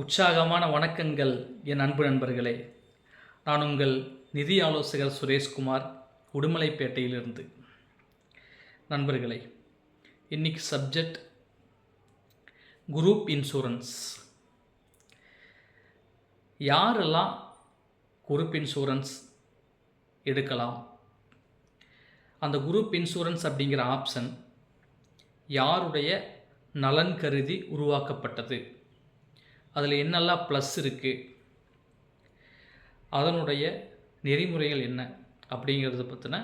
உற்சாகமான வணக்கங்கள் என் அன்பு நண்பர்களே. நான் உங்கள் நிதி ஆலோசகர் சுரேஷ்குமார் உடுமலைப்பேட்டையிலிருந்து. நண்பர்களே இன்னைக்கு சப்ஜெக்ட் குரூப் இன்சூரன்ஸ் யாரெல்லாம் குரூப் இன்சூரன்ஸ் எடுக்கலாம்? அந்த குரூப் இன்சூரன்ஸ் அப்படிங்கிற ஆப்ஷன் யாருடைய நலன் கருதி உருவாக்கப்பட்டது? அதில் என்னெல்லாம் ப்ளஸ் இருக்குது அதனுடைய நெறிமுறைகள் என்ன? அப்படிங்கிறத பற்றின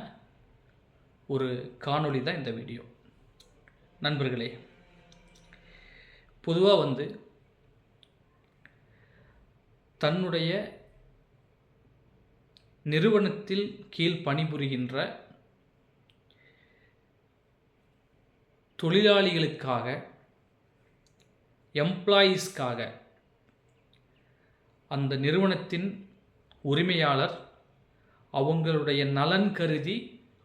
ஒரு காணொளி தான் இந்த வீடியோ. நண்பர்களே பொதுவாக வந்து தன்னுடைய நிறுவனத்தில் கீழ் பணிபுரிகின்ற தொழிலாளிகளுக்காக எம்ப்ளாயீஸ்க்காக அந்த நிறுவனத்தின் உரிமையாளர் அவங்களுடைய நலன் கருதி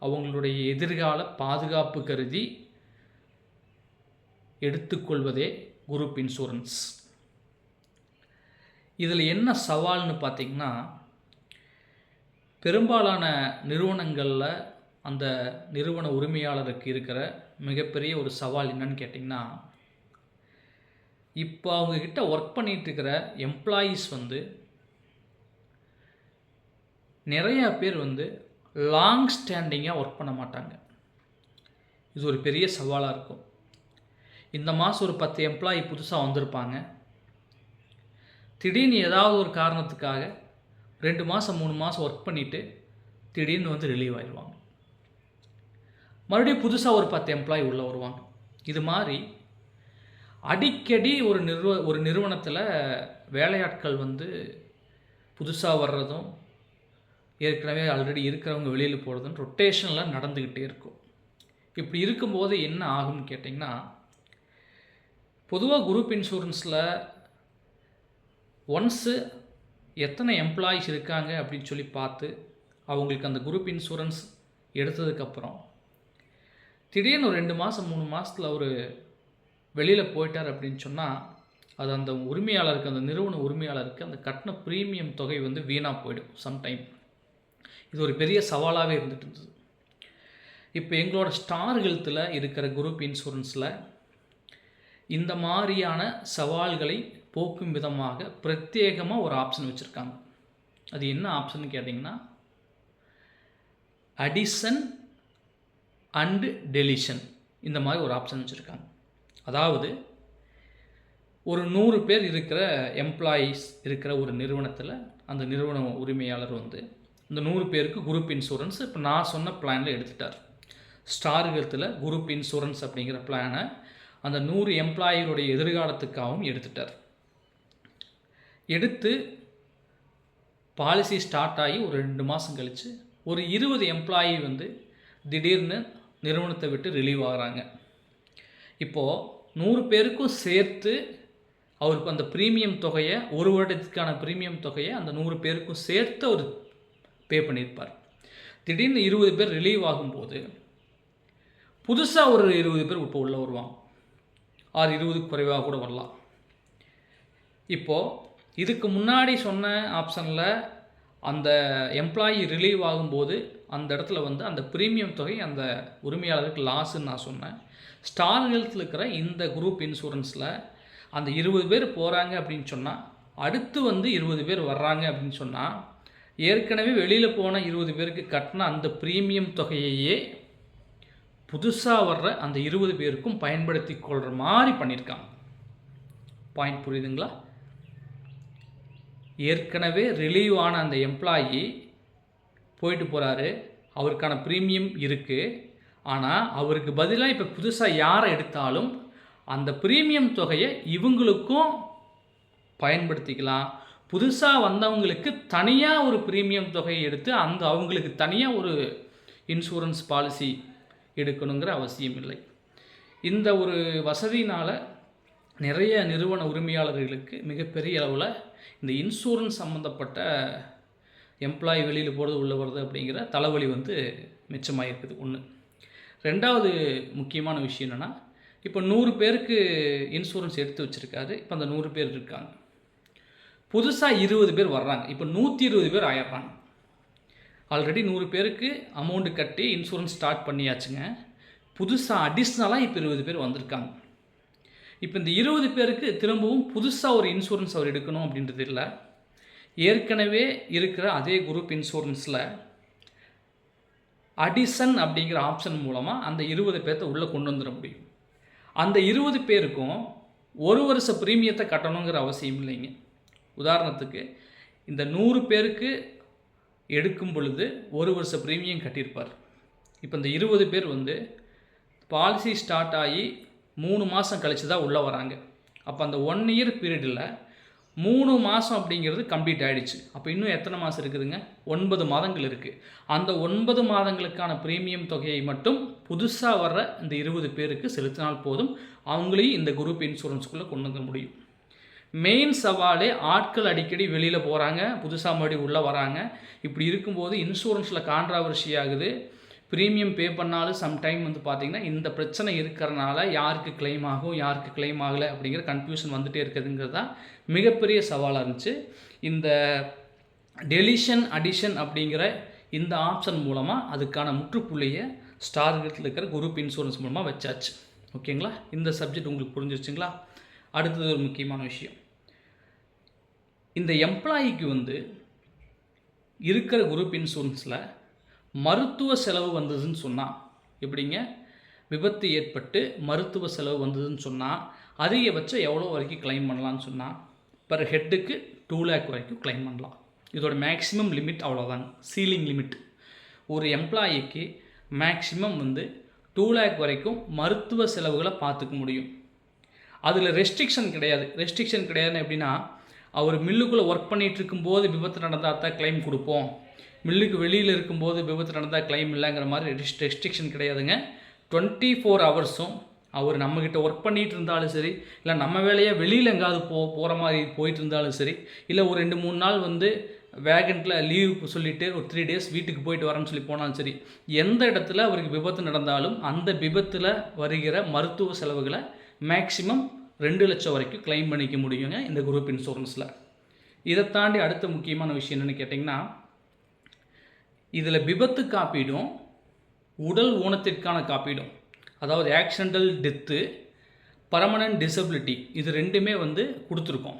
அவங்களுடைய எதிர்கால பாதுகாப்பு கருதி எடுத்துக்கொள்வதே குரூப் இன்சூரன்ஸ். இதில் என்ன சவால்னு பார்த்திங்கன்னா பெரும்பாலான நிறுவனங்களில் அந்த நிறுவன உரிமையாளருக்கு இருக்கிற மிகப்பெரிய ஒரு சவால் என்னன்னு கேட்டிங்கன்னா இப்போ அவங்கக்கிட்ட ஒர்க் பண்ணிகிட்டு இருக்கிற எம்ப்ளாயீஸ் வந்து நிறையா பேர் வந்து லாங் ஸ்டாண்டிங்காக ஒர்க் பண்ண மாட்டாங்க. இது ஒரு பெரிய சவாலாக இருக்கும். இந்த மாதம் ஒரு பத்து எம்ப்ளாயி புதுசாக வந்திருப்பாங்க. திடீர்னு ஏதாவது ஒரு காரணத்துக்காக ரெண்டு மாதம் மூணு மாதம் ஒர்க் பண்ணிவிட்டு திடீர்னு வந்து ரிலீவ் ஆயிடுவாங்க. மறுபடியும் புதுசாக ஒரு பத்து எம்ப்ளாயி உள்ளே வருவாங்க. இது மாதிரி அடிக்கடி ஒரு நிறுவ ஒரு நிறுவனத்தில் வேலையாட்கள் வந்து புதுசாக வர்றதும் ஏற்கனவே ஆல்ரெடி இருக்கிறவங்க வெளியில் போகிறதும் ரொட்டேஷனில் நடந்துக்கிட்டே இருக்கும். இப்படி இருக்கும்போது என்ன ஆகும்னு கேட்டிங்கன்னா பொதுவாக குரூப் இன்சூரன்ஸில் ஒன்ஸு எத்தனை எம்ப்ளாயிஸ் இருக்காங்க அப்படின்னு சொல்லி பார்த்து அவங்களுக்கு அந்த குரூப் இன்சூரன்ஸ் எடுத்ததுக்கப்புறம் திடீர்னு ஒரு ரெண்டு மாதம் மூணு மாதத்தில் ஒரு வெளியில் போயிட்டார் அப்படின்னு சொன்னால் அது அந்த உரிமையாளருக்கு அந்த நிறுவன உரிமையாளருக்கு அந்த கட்டின ப்ரீமியம் தொகை வந்து வீணாக போயிடும் சம்டைம் இது ஒரு பெரிய சவாலாகவே இருந்துட்டு இருந்தது. இப்போ எங்களோட ஸ்டார் ஹெல்த்தில் இருக்கிற குரூப் இன்சூரன்ஸில் இந்த மாதிரியான சவால்களை போக்கும் விதமாக பிரத்யேகமாக ஒரு ஆப்ஷன் வச்சுருக்காங்க. அது என்ன ஆப்ஷன் கேட்டிங்கன்னா அடிஷன் அண்டு டெலிஷன் இந்த மாதிரி ஒரு ஆப்ஷன் வச்சுருக்காங்க. அதாவது ஒரு நூறு பேர் இருக்கிற எம்ப்ளாயீஸ் இருக்கிற ஒரு நிறுவனத்தில் அந்த நிறுவன உரிமையாளர் வந்து இந்த நூறு பேருக்கு குரூப் இன்சூரன்ஸ் இப்போ நான் சொன்ன பிளானில் எடுத்துட்டார். ஸ்டார் ஹெல்த்தில் குரூப் இன்சூரன்ஸ் அப்படிங்கிற பிளானை அந்த நூறு எம்ப்ளாயிகளுடைய எதிர்காலத்துக்காகவும் எடுத்துட்டார். எடுத்து பாலிசி ஸ்டார்ட் ஆகி ஒரு ரெண்டு மாதம் கழித்து ஒரு இருபது எம்ப்ளாயி வந்து திடீர்னு நிறுவனத்தை விட்டு ரிலீவ் ஆகிறாங்க. இப்போது நூறு பேருக்கும் சேர்த்து அவருக்கு அந்த ப்ரீமியம் தொகையை ஒரு வருடத்துக்கான ப்ரீமியம் தொகையை அந்த நூறு பேருக்கும் சேர்த்து அவர் பே பண்ணியிருப்பார். திடீர்னு இருபது பேர் ரிலீவ் ஆகும்போது புதுசாக ஒரு இருபது பேர் இப்போ உள்ளே வருவாங்க. ஆறு இருபது குறைவாக கூட வரலாம். இப்போது இதுக்கு முன்னாடி சொன்ன ஆப்ஷனில் அந்த எம்ப்ளாயி ரிலீவ் ஆகும்போது அந்த இடத்துல வந்து அந்த ப்ரீமியம் தொகை அந்த உரிமையாளருக்கு லாஸுன்னு நான் சொன்னேன். ஸ்டார் ஹெல்த்தில் இருக்கிற இந்த குரூப் இன்சூரன்ஸில் அந்த இருபது பேர் போகிறாங்க அப்படின்னு சொன்னால் அடுத்து வந்து இருபது பேர் வர்றாங்க அப்படின்னு சொன்னால் ஏற்கனவே வெளியில் போன இருபது பேருக்கு கட்டின அந்த ப்ரீமியம் தொகையையே புதுசாக வர்ற அந்த இருபது பேருக்கும் பயன்படுத்தி கொள்கிற மாதிரி பண்ணியிருக்காங்க பாயிண்ட் புரியுதுங்களா? ஏற்கனவே ரிலீவ் ஆன அந்த எம்ப்ளாயி போயிட்டு போகிறாரு அவருக்கான ப்ரீமியம் இருக்குது ஆனால் அவருக்கு பதிலாக இப்போ புதுசாக யாரை எடுத்தாலும் அந்த ப்ரீமியம் தொகையை இவங்களுக்கும் பயன்படுத்திக்கலாம். புதுசாக வந்தவங்களுக்கு தனியாக ஒரு ப்ரீமியம் தொகையை எடுத்து அந்த அவங்களுக்கு தனியாக ஒரு இன்சூரன்ஸ் பாலிசி எடுக்கணுங்கிற அவசியம் இல்லை. இந்த ஒரு வசதியினால் நிறைய நிறுவன உரிமையாளர்களுக்கு மிகப்பெரிய அளவில் இந்த இன்சூரன்ஸ் சம்மந்தப்பட்ட எம்ப்ளாயி வெளியில் போகிறது உள்ளே வருது அப்படிங்கிற தலைவலி வந்து மிச்சமாக இருக்குது ஒன்று ரெண்டாவது முக்கியமான விஷயம் என்னென்னா இப்போ நூறு பேருக்கு இன்சூரன்ஸ் எடுத்து வச்சுருக்காரு. இப்போ அந்த நூறு பேர் இருக்காங்க. புதுசாக இருபது பேர் வர்றாங்க. இப்போ நூற்றி இருபது பேர் ஆயிடுறாங்க. ஆல்ரெடி நூறு பேருக்கு அமௌண்ட்டு கட்டி இன்சூரன்ஸ் ஸ்டார்ட் பண்ணியாச்சுங்க. புதுசாக அடிஷ்னலாக இப்போ இருபது பேர் வந்திருக்காங்க. இப்போ இந்த இருபது பேருக்கு திரும்பவும் புதுசாக ஒரு இன்சூரன்ஸ் அவர் எடுக்கணும் அப்படின்றது இல்லை. ஏற்கனவே இருக்கிற அதே குரூப் இன்சூரன்ஸில் அடிசன் அப்படிங்கிற ஆப்ஷன் மூலமாக அந்த இருபது பேர்த்த உள்ளே கொண்டு வந்துட முடியும். அந்த இருபது பேருக்கும் ஒரு வருஷ ப்ரீமியத்தை கட்டணுங்கிற அவசியம் இல்லைங்க. உதாரணத்துக்கு இந்த நூறு பேருக்கு எடுக்கும் பொழுது ஒரு வருஷ ப்ரீமியம் கட்டியிருப்பார். இப்போ இந்த இருபது பேர் வந்து பாலிசி ஸ்டார்ட் ஆகி மூணு மாதம் கழித்து தான் உள்ளே வராங்க. அப்போ அந்த ஒன் இயர் பீரியடில் மூணு மாதம் அப்படிங்கிறது கம்ப்ளீட் ஆகிடுச்சு அப்போ இன்னும் எத்தனை மாதம் இருக்குதுங்க? ஒன்பது மாதங்கள் இருக்குது அந்த ஒன்பது மாதங்களுக்கான ப்ரீமியம் தொகையை மட்டும் புதுசாக வர்ற இந்த இருபது பேருக்கு செலுத்தினால் போதும். அவங்களையும் இந்த குரூப் இன்சூரன்ஸ்குள்ளே கொண்டு வர முடியும். மெயின் சவாலே ஆட்கள் அடிக்கடி வெளியில் போகிறாங்க புதுசாக மறுபடியும் உள்ளே வராங்க. இப்படி இருக்கும்போது இன்சூரன்ஸில் கான்ட்ராவர்சி ஆகுது. ப்ரீமியம் பே பண்ணாலும் சம்டைம் வந்து பார்த்திங்கன்னா இந்த பிரச்சனை இருக்கிறனால யாருக்கு கிளைம் ஆகும் யாருக்கு கிளைம் ஆகலை அப்படிங்கிற கன்ஃபியூஷன் வந்துகிட்டே இருக்குதுங்கிறது தான் மிகப்பெரிய சவாலாக இருந்துச்சு. இந்த டெலிஷன் அடிஷன் அப்படிங்கிற இந்த ஆப்ஷன் மூலமாக அதுக்கான முற்றுப்புள்ளியை ஸ்டார்கில் இருக்கிற குரூப் இன்சூரன்ஸ் மூலமாக வச்சாச்சு. ஓகேங்களா? இந்த சப்ஜெக்ட் உங்களுக்கு புரிஞ்சிருச்சுங்களா? அடுத்தது ஒரு முக்கியமான விஷயம். இந்த எம்ப்ளாயிக்கு வந்து இருக்கிற குரூப் இன்சூரன்ஸில் மருத்துவ செலவு வந்ததுன்னு சொன்னால் எப்படிங்க? விபத்து ஏற்பட்டு மருத்துவ செலவு வந்ததுன்னு சொன்னால் அதிகபட்சம் எவ்வளோ வரைக்கும் கிளைம் பண்ணலான்னு சொன்னால் பர் ஹெட்டுக்கு டூ லேக் வரைக்கும் கிளைம் பண்ணலாம். இதோட மேக்ஸிமம் லிமிட் அவ்வளோதாங்க சீலிங் லிமிட் ஒரு எம்ப்ளாயிக்கு மேக்ஸிமம் வந்து டூ லேக் வரைக்கும் மருத்துவ செலவுகளை பார்த்துக்க முடியும். அதில் ரெஸ்ட்ரிக்ஷன் கிடையாது. ரெஸ்ட்ரிக்ஷன் கிடையாதுன்னு எப்படின்னா அவர் மில்லுக்குள்ளே ஒர்க் பண்ணிகிட்டு இருக்கும்போது விபத்து நடந்தால் தான் கிளைம் கொடுப்போம். மில்லுக்கு வெளியில் இருக்கும்போது விபத்து நடந்தால் கிளைம் இல்லைங்கிற மாதிரி ரெஸ்ட் ரெஸ்ட்ரிக்ஷன் கிடையாதுங்க. டுவெண்ட்டி ஃபோர் ஹவர்ஸும் அவர் நம்மக்கிட்ட ஒர்க் பண்ணிகிட்டு இருந்தாலும் சரி இல்லை நம்ம வேலையாக வெளியில் எங்காவது போ போகிற மாதிரி போயிட்டு இருந்தாலும் சரி இல்லை ஒரு ரெண்டு மூணு நாள் வந்து வேகன்ட்டில் லீவ் சொல்லிவிட்டு ஒரு த்ரீ டேஸ் வீட்டுக்கு போயிட்டு வரேன்னு சொல்லி போனாலும் சரி எந்த இடத்துல அவருக்கு விபத்து நடந்தாலும் அந்த விபத்தில் வருகிற மருத்துவ செலவுகளை மேக்ஸிமம் ரெண்டு லட்சம் வரைக்கும் கிளைம் பண்ணிக்க முடியுங்க இந்த குரூப் இன்சூரன்ஸில் இதை தாண்டி அடுத்த முக்கியமான விஷயம் என்னென்னு கேட்டிங்கன்னா இதில் விபத்து காப்பீடும் உடல் ஊனத்திற்கான காப்பீடும். அதாவது ஆக்சிடென்டல் டெத்து பர்மனன்ட் டிசபிலிட்டி இது ரெண்டுமே வந்து கொடுத்துருக்கோம்.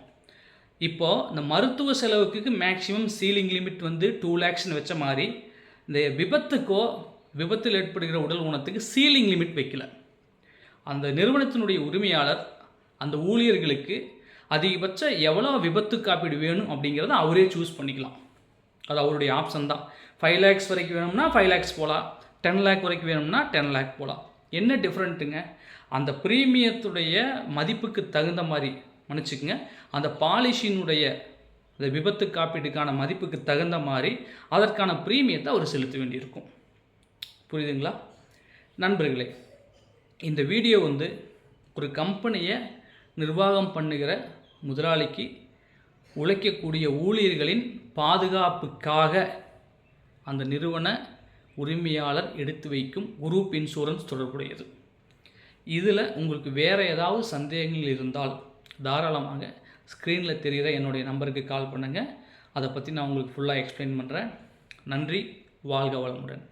இப்போது இந்த மருத்துவ செலவுக்கு மேக்ஸிமம் சீலிங் லிமிட் வந்து டூ லேக்ஸ்னு வச்ச மாதிரி இந்த விபத்துக்கோ விபத்தில் ஏற்படுகிற உடல் ஊனத்துக்கு சீலிங் லிமிட் வைக்கல. அந்த நிறுவனத்தினுடைய உரிமையாளர் அந்த ஊழியர்களுக்கு அதிகபட்சம் எவ்வளோ விபத்து காப்பீடு வேணும் அப்படிங்கிறத அவரே சூஸ் பண்ணிக்கலாம். அது அவருடைய ஆப்ஷன் தான். ஃபைவ் லேக்ஸ் வரைக்கும் வேணும்னா ஃபைவ் லேக்ஸ் போகலாம் டென் லேக் வரைக்கும் வேணும்னா டென் லேக் போகலாம் என்ன டிஃப்ரெண்ட்டுங்க அந்த ப்ரீமியத்துடைய மதிப்புக்கு தகுந்த மாதிரி மன்னிச்சுக்குங்க. அந்த பாலிசியினுடைய இந்த விபத்து காப்பீட்டுக்கான மதிப்புக்கு தகுந்த மாதிரி அதற்கான ப்ரீமியத்தை அவர் செலுத்த வேண்டியிருக்கும். புரியுதுங்களா? நண்பர்களே இந்த வீடியோ வந்து ஒரு கம்பெனியை நிர்வாகம் பண்ணுகிற முதலாளிக்கு உழைக்கக்கூடிய ஊழியர்களின் பாதுகாப்புக்காக அந்த நிறுவன உரிமையாளர் எடுத்து வைக்கும் குரூப் இன்சூரன்ஸ் தொடர்புடையது. இதில் உங்களுக்கு வேறு ஏதாவது சந்தேகங்கள் இருந்தால் தாராளமாக ஸ்க்ரீனில் தெரிகிற என்னுடைய நம்பருக்கு கால் பண்ணுங்கள் அதை பற்றி நான் உங்களுக்கு ஃபுல்லாக எக்ஸ்பிளைன் பண்ணுறேன் நன்றி வாழ்க வளமுடன்.